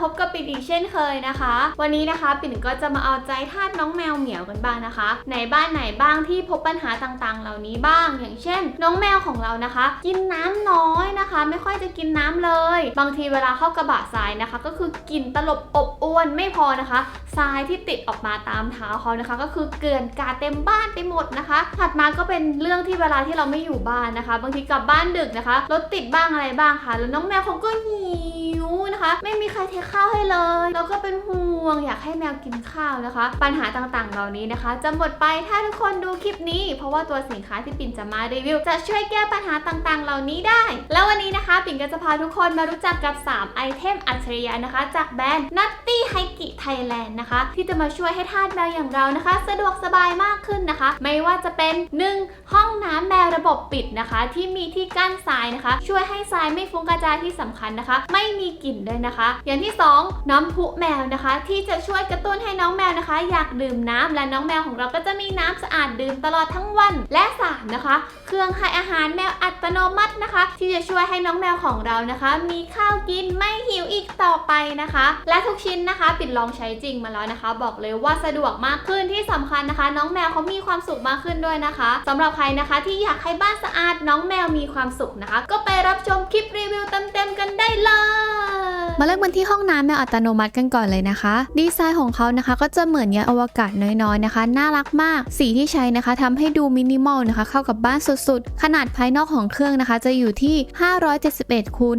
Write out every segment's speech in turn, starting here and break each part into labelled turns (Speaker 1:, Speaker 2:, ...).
Speaker 1: พบกับปิ่นอีกเช่นเคยนะคะ วันนี้นะคะปิ่นก็จะมาเอาใจทาสน้องแมวเหมียวกันบ้างนะคะ ในบ้านไหนบ้างที่พบปัญหาต่างๆ เหล่านี้บ้าง อย่างเช่น น้องแมวของเรานะคะ กินน้ำน้อยนะคะ ไม่ค่อยจะกินน้ำเลย บางทีเวลาเข้ากระบะทรายนะคะ ก็คือกินตลบอบอวนไม่พอนะคะทรายที่ติดออกมาตามเท้าเขานะคะ ก็คือเกลื่อนกาเต็มบ้านไปหมดนะคะ ถัดมาก็เป็นเรื่องที่เวลาที่เราไม่อยู่บ้านนะคะ บางทีกลับบ้านดึกนะคะรถติดบ้างอะไรบ้างค่ะ แล้วน้องแมวเขาก็หิวนะคะ ไม่มีใครเทข้าวให้เลย แล้วก็เป็นห่วงอยากให้แมวกินข้าวนะคะ ปัญหาต่างๆ เหล่านี้นะคะ จะหมดไปถ้าทุกคนดูคลิปนี้ เพราะว่าตัวสินค้าที่ปิ่นจะมารีวิว จะช่วยแก้ปัญหาต่างๆ เหล่านี้ได้ แล้ววันนี้นะคะ ปิ่นก็จะพาทุกคนมารู้จักกับ 3 ไอเทมอัจฉริยะนะคะ จากแบรนด์ Nutty h i k i Thailand นะคะ ที่จะมาช่วยให้ทาสแมวอย่างเรานะคะ สะดวกสบายมากขึ้นนะคะ ไม่ว่าจะเป็น 1. ห้องน้ำแมวระบบปิดนะคะ ที่มีที่กั้นทรายนะคะ ช่วยให้ทรายไม่ฟุ้งกระจายที่สำคัญนะคะ ไม่มีกลิ่นด้วยนะคะ อย่างที่2 น้ำพุแมวนะคะ ที่จะช่วยกระตุ้นให้น้องแมวนะคะ อยากดื่มน้ำและน้องแมวของเราก็จะมีน้ำสะอาดดื่มตลอดทั้งวัน และ3นะคะ เครื่องให้อาหารแมวอัตโนมัตินะคะ ที่จะช่วยให้น้องแมวของเรานะคะ มีข้าวกินไม่หิวอีกต่อไปนะคะ และทุกชิ้นนะคะ ปิดลองใช้จริงมาแล้วนะคะ บอกเลยว่าสะดวกมากขึ้นที่สำคัญนะคะ น้องแมวเขามีความสุขมากขึ้นด้วยนะคะสำหรับใครนะคะที่อยากให้บ้านสะอาดน้องแมวมีความสุขนะคะ ก็ไปรับชมคลิปรีวิวเต็มๆกันได้เลย
Speaker 2: มาเริ่มกันที่ห้องน้ำแมวอัตโนมัติกันก่อนเลยนะคะ ดีไซน์ของเขานะคะก็จะเหมือนยานอวกาศน้อยๆนะคะ น่ารักมาก สีที่ใช้นะคะทำให้ดูมินิมอลนะคะ เข้ากับบ้านสุดๆ ขนาดภายนอกของเครื่องนะคะ จะอยู่ที่ 571คูณ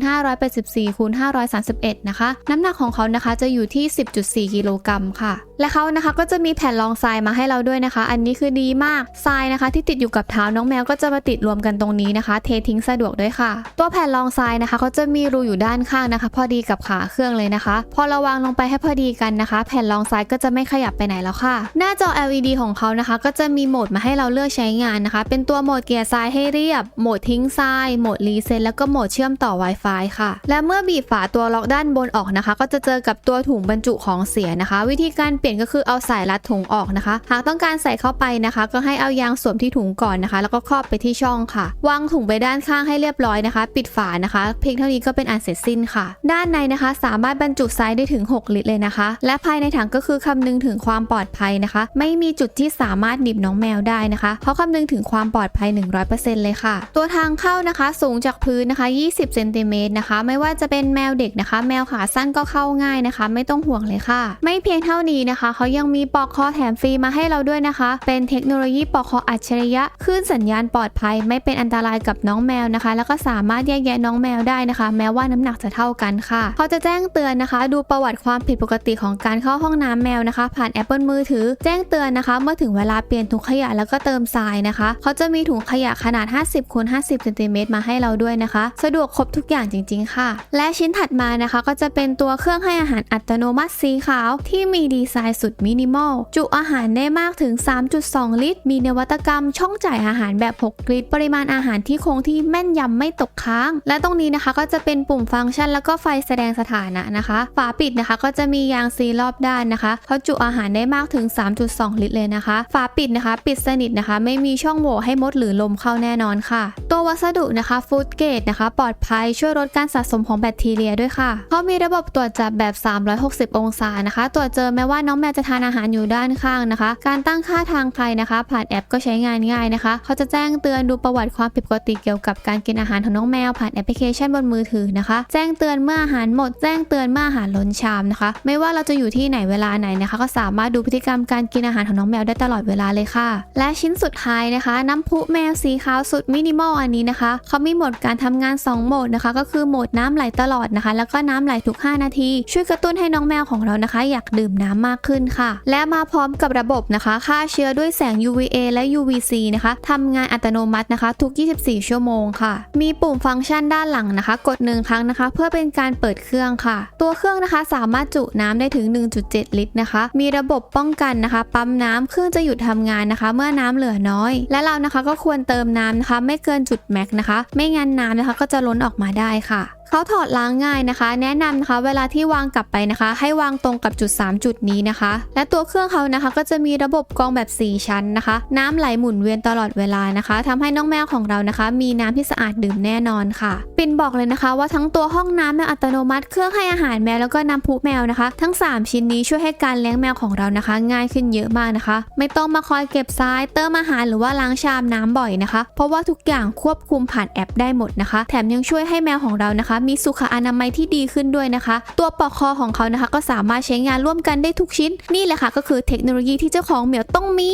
Speaker 2: 584คูณ531 นะคะ น้ำหนักของเขานะคะจะอยู่ที่ 10.4 กิโลกรัมค่ะ และเขานะคะก็จะมีแผ่นรองทรายมาให้เราด้วยนะคะ อันนี้คือดีมากทรายนะคะ ที่ติดอยู่กับเท้าน้องแมวก็จะมาติดรวมกันตรงนี้นะคะ เททิ้งสะดวกด้วยค่ะ ตัวแผ่นรองทรายนะคะเขาจะมีรูอยู่ด้านข้างนะคะ พอดีกับขาเครื่องเลยนะคะ พอเราวางลงไปให้พอดีกันนะคะ แผ่นรองทรายก็จะไม่ขยับไปไหนแล้วค่ะ หน้าจอ LED ของเขานะคะ ก็จะมีโหมดมาให้เราเลือกใช้งานนะคะ เป็นตัวโหมดเกียร์ทรายให้เรียบ โหมดทิ้งทราย โหมดรีเซ็ตแล้วก็โหมดเชื่อมต่อ Wi-Fi ค่ะ และเมื่อบีบฝาตัวล็อกด้านบนออกนะคะ ก็จะเจอกับตัวถุงบรรจุของเสียนะคะ วิธีการเปลี่ยนก็คือเอาสายรัดถุงออกนะคะ หากต้องการใส่เข้าไปนะคะ ก็ให้เอายางสวมที่ถุงก่อนนะคะ แล้วก็ครอบไปที่ช่องค่ะ วางถุงไปด้านข้างให้เรียบร้อยนะคะ ปิดฝานะคะ เพียงเท่านี้ก็เป็นอันเสร็จสิ้นค่ะ ด้านในนะคะสามารถบรรจุทรายได้ถึง 6 ลิตรเลยนะคะ และภายในถังก็คือคำนึงถึงความปลอดภัยนะคะ ไม่มีจุดที่สามารถหนีบน้องแมวได้นะคะ เพราะคำนึงถึงความปลอดภัย 100%เลยค่ะ ตัวทางเข้านะคะ สูงจากพื้นนะคะ 20 เซนติเมตรนะคะ ไม่ว่าจะเป็นแมวเด็กนะคะ แมวขาสั้นก็เข้าง่ายนะคะ ไม่ต้องห่วงเลยค่ะ ไม่เพียงเท่านี้นะคะ เขายังมีปลอกคอแถมฟรีมาให้เราด้วยนะคะ เป็นเทคโนโลยีปลอกคออัจฉริยะคลื่นสัญญาณปลอดภัย ไม่เป็นอันตรายกับน้องแมวนะคะ แล้วก็สามารถแยกแยะน้องแมวได้นะคะ แม้ว่าน้ำหนักจะเท่ากันค่ะเขาจะแจ้งเตือนนะคะ ดูประวัติความผิดปกติของการเข้าห้องน้ำแมวนะคะ ผ่านแอปเปิลมือถือ แจ้งเตือนนะคะ เมื่อถึงเวลาเปลี่ยนถุงขยะแล้วก็เติมทรายนะคะ เขาจะมีถุงขยะขนาด 50คูณ50เซนติเมตรมาให้เราด้วยนะคะ สะดวกครบทุกอย่างจริง ๆ ค่ะ และชิ้นถัดมานะคะ ก็จะเป็นตัวเครื่องให้อาหารอัตโนมัติสีขาว ที่มีดีไซน์สุดมินิมอลจุอาหารได้มากถึง 3.2 ลิตร มีนวัตกรรมช่องจ่ายอาหารแบบ 6 ลิตร ปริมาณอาหารที่คงที่แม่นยำไม่ตกค้าง และตรงนี้นะคะก็จะเป็นปุ่มฟังก์ชันแล้วก็ไฟแสดงสถานะนะคะ ฝาปิดนะคะก็จะมียางซีรอบด้านนะคะเขาจุอาหารได้มากถึง 3.2 ลิตรเลยนะคะ ฝาปิดนะคะ ปิดสนิทนะคะ ไม่มีช่องโหว่ให้มดหรือลมเข้าแน่นอนค่ะ ตัววัสดุนะคะฟูดเกตนะคะ ปลอดภัยช่วยลดการสะสมของแบคทีเรียด้วยค่ะเขามีระบบตรวจจับแบบ 360 องศานะคะ ตรวจเจอแม้ว่าน้องแมวจะทานอาหารอยู่ด้านข้างนะคะ การตั้งค่าทางใครนะคะ ผ่านแอปก็ใช้งานง่ายนะคะเขาจะแจ้งเตือนดูประวัติความผิดปกติเกี่ยวกับการกินอาหารของน้องแมวผ่านแอปพลิเคชันบนมือถือนะคะ แจ้งเตือนเมื่ออาหารหมดแจ้งเตือนเมื่ออาหารล้นชามนะคะ ไม่ว่าเราจะอยู่ที่ไหนเวลาไหนนะคะ ก็สามารถดูพฤติกรรมการกินอาหารของน้องแมวได้ตลอดเวลาเลยค่ะ และชิ้นสุดท้ายนะคะ น้ำพุแมวสีขาวสุดมินิมอลอันนี้นะคะเขามีโหมดการทำงาน 2 โหมดนะคะ ก็คือโหมดน้ำไหลตลอดนะคะ แล้วก็น้ำไหลทุก 5 นาที ช่วยกระตุ้นให้น้องแมวของเรานะคะ อยากดื่มน้ำมากขึ้นค่ะ และมาพร้อมกับระบบนะคะฆ่าเชื้อด้วยแสง UVA และ UVC นะคะทำงานอัตโนมัตินะคะ ทุก 24 ชั่วโมงค่ะ มีปุ่มฟังก์ชันด้านหลังนะคะ กดหนึ่งครั้งนะคะ เพื่อเป็นการเปิดเครื่องค่ะ ตัวเครื่องนะคะสามารถจุน้ำได้ถึง 1.7 ลิตรนะคะ มีระบบป้องกันนะคะ ปั๊มน้ำเครื่องจะหยุดทำงานนะคะ เมื่อน้ำเหลือน้อย และเรานะคะก็ควรเติมน้ำนะคะ ไม่เกินจุดแม็กนะคะ ไม่งั้นน้ำนะคะก็จะล้นออกมาได้ค่ะ
Speaker 3: เขาถอดล้างง่ายนะคะ แนะนำนะคะ เวลาที่วางกลับไปนะคะ ให้วางตรงกับจุด 3 จุดนี้นะคะ และตัวเครื่องเขานะคะก็จะมีระบบกรองแบบ 4 ชั้นนะคะ น้ำไหลหมุนเวียนตลอดเวลานะคะทำให้น้องแมวของเรานะคะ มีน้ำที่สะอาดดื่มแน่นอนค่ะปินบอกเลยนะคะ ว่าทั้งตัวห้องน้ำแมวอัตโนมัติ เครื่องให้อาหารแมวแล้วก็น้ำพุแมวนะคะ ทั้ง 3 ชิ้นนี้ช่วยให้การเลี้ยงแมวของเรานะคะ ง่ายขึ้นเยอะมากนะคะ ไม่ต้องมาคอยเก็บทรายเติมอาหารหรือว่าล้างชามน้ำบ่อยนะคะ เพราะว่าทุกอย่างควบคุมผ่านแอปได้หมดนะคะ แถมยังช่วยให้แมวของเรานะคะมีสุขอนามัยที่ดีขึ้นด้วยนะคะ ตัวปลอกคอของเขานะคะ ก็สามารถใช้งานร่วมกันได้ทุกชิ้น นี่แหละค่ะก็คือเทคโนโลยีที่เจ้าของเหมียวต้องมี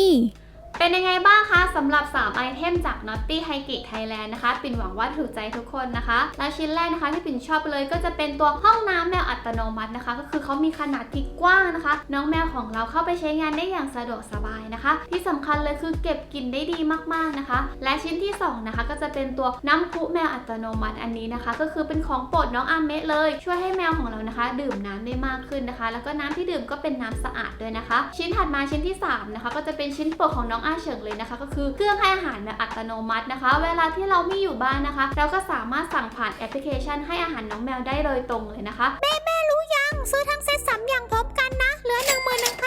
Speaker 2: เป็นยังไงบ้างคะสำหรับ 3 ไอเทมจาก Naughty h i g i Thailand นะคะ ปิ่นหวังว่าถูกใจทุกคนนะคะ และชิ้นแรกนะคะที่ปิ่นชอบเลยก็จะเป็นตัวห้องน้ำแมวอัตโนมัตินะคะ ก็คือเขามีขนาดที่กว้างนะคะ น้องแมวของเราเข้าไปใช้งานได้อย่างสะดวกสบายนะคะ ที่สำคัญเลยคือเก็บกลิ่นได้ดีมากๆนะคะ และชิ้นที่สองนะคะ ก็จะเป็นตัวน้ำพุแมวอัตโนมัติอันนี้นะคะ ก็คือเป็นของโปรดน้องอาเมะเลย ช่วยให้แมวของเรานะคะ ดื่มน้ำได้มากขึ้นนะคะ แล้วก็น้ำที่ดื่มก็เป็นน้ำสะอาดด้วยนะคะ ชิ้นถัดมาชิ้นที่สามนะคะก็จะเป็นชิ้นโปรดของน้องอาเฉิงเลยนะคะ ก็คือเครื่องให้อาหารแบบอัตโนมัตินะคะ เวลาที่เราไม่อยู่บ้านนะคะ เราก็สามารถสั่งผ่านแอปพลิเคชันให้อาหารน้องแมวได้โดยตรงเลยนะคะ
Speaker 4: ซื้อทั้งเซ็ตสามอย่างพร้อมกันนะเหลือหนึ่งหมื่นหนึ่งพัน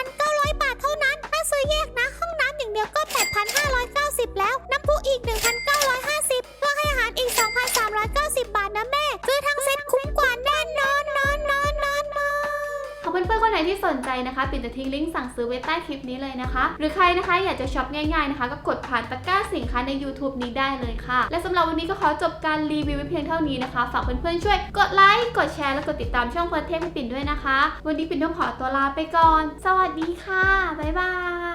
Speaker 4: น
Speaker 2: ๆคนไหนที่สนใจนะคะปิ่นจะทิ้งลิงก์สั่งซื้อไว้ใต้คลิปนี้เลยนะคะ หรือใครนะคะอยากจะช็อปง่ายๆนะคะ ก็กดผ่านตะกร้าสินค้าใน YouTube นี้ได้เลยค่ะ และสำหรับวันนี้ก็ขอจบการรีวิวเพียงเท่านี้นะคะ ฝากเพื่อนๆช่วยกดไลค์กดแชร์และกดติดตามช่องเพิร์เทพปิ่นด้วยนะคะ วันนี้ปิ่นต้องขอตัวลาไปก่อน สวัสดีค่ะบ๊ายบาย